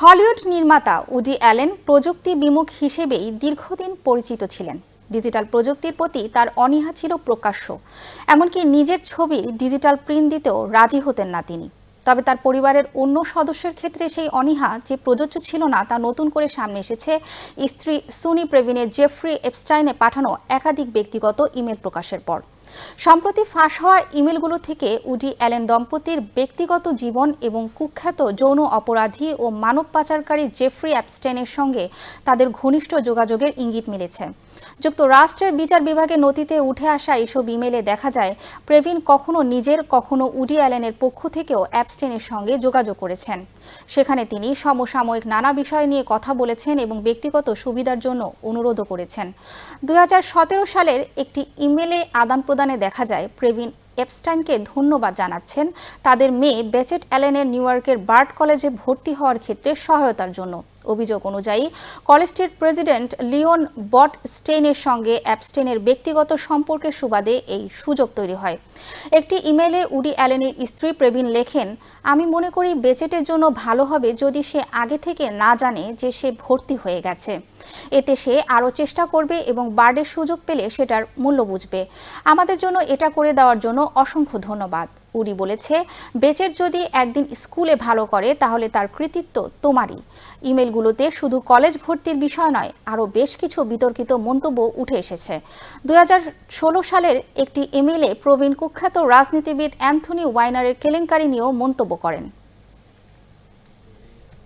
Hollywood নির্মাতা woody Allen প্রযুক্তি বিমুখ হিসেবেই দীর্ঘদিন পরিচিত ছিলেন। ডিজিটাল প্রযুক্তির প্রতি তার অনীহা ছিল প্রকাশ্য। এমনকি নিজের ছবির ডিজিটাল প্রিন্ট দিতেও রাজি হতেন না তিনি। তবে তার পরিবারের অন্য সদস্যের ক্ষেত্রে সেই অনীহা যে প্রযোজ্য ছিল না তা নতুন করে সামনে এসেছে। স্ত্রী সুনি প্রেভিনের জেফ্রি এপস্টাইনে পাঠানো একাধিক ব্যক্তিগত ইমেল প্রকাশের পর। সম্প্রতি ফাঁস হওয়া ইমেলগুলো থেকে উডি অ্যালেন দম্পতির ব্যক্তিগত জীবন এবং কুখ্যাত যৌন অপরাধী ও মানব পাচারকারী জেফ্রি অ্যাপস্টেনের সঙ্গে তাদের ঘনিষ্ঠ যোগাযোগের ইঙ্গিত মিলেছে। যুক্তরাষ্ট্রের বিচার বিভাগের নথিতে উঠে আসা এসব ইমেলে দেখা যায়, প্রেভিন কখনো নিজের, কখনো উডি অ্যালেনের পক্ষ থেকেও অ্যাপস্টেনের সঙ্গে যোগাযোগ করেছেন। সেখানে তিনি সমসাময়িক নানা বিষয় নিয়ে কথা বলেছেন এবং ব্যক্তিগত সুবিধার জন্য অনুরোধও করেছেন। দুই হাজার সতেরো সালের একটি ইমেলে আদান প্রদানে দেখা যায়, প্রেভিন এপস্টাইনকে ধন্যবাদ জানাচ্ছেন। তাদের মেয়ে বেচেট অ্যালেনের নিউ ইয়র্কের বার্ড কলেজে ভর্তি হওয়ার ক্ষেত্রে সহায়তার জন্য। অভিযোগ অনুযায়ী কলেজটির প্রেসিডেন্ট লিওন বট স্টেনের সঙ্গে অ্যাপস্টেনের ব্যক্তিগত সম্পর্কের সুবাদে এই সুযোগ তৈরি হয়। একটি ইমেলে উডি অ্যালেনের স্ত্রী প্রেবিন লেখেন, আমি মনে করি বেচেটের জন্য ভালো হবে যদি সে আগে থেকে না জানে যে সে ভর্তি হয়ে গেছে। এতে সে আরও চেষ্টা করবে এবং বার্ডের সুযোগ পেলে সেটার মূল্য বুঝবে। আমাদের জন্য এটা করে দেওয়ার জন্য অসংখ্য ধন্যবাদ। উডি বলেছে, বেচের যদি একদিন স্কুলে ভালো করে, তাহলে তার কৃতিত্ব তোমারই। ইমেলগুলোতে শুধু কলেজ ভর্তির বিষয় নয়, আরও বেশ কিছু বিতর্কিত মন্তব্য উঠে এসেছে। দু হাজার ষোলো সালের একটি ইমেলে প্রবীণ কুখ্যাত রাজনীতিবিদ অ্যান্থনি ওয়াইনারের কেলেঙ্কারি নিয়েও মন্তব্য করেন।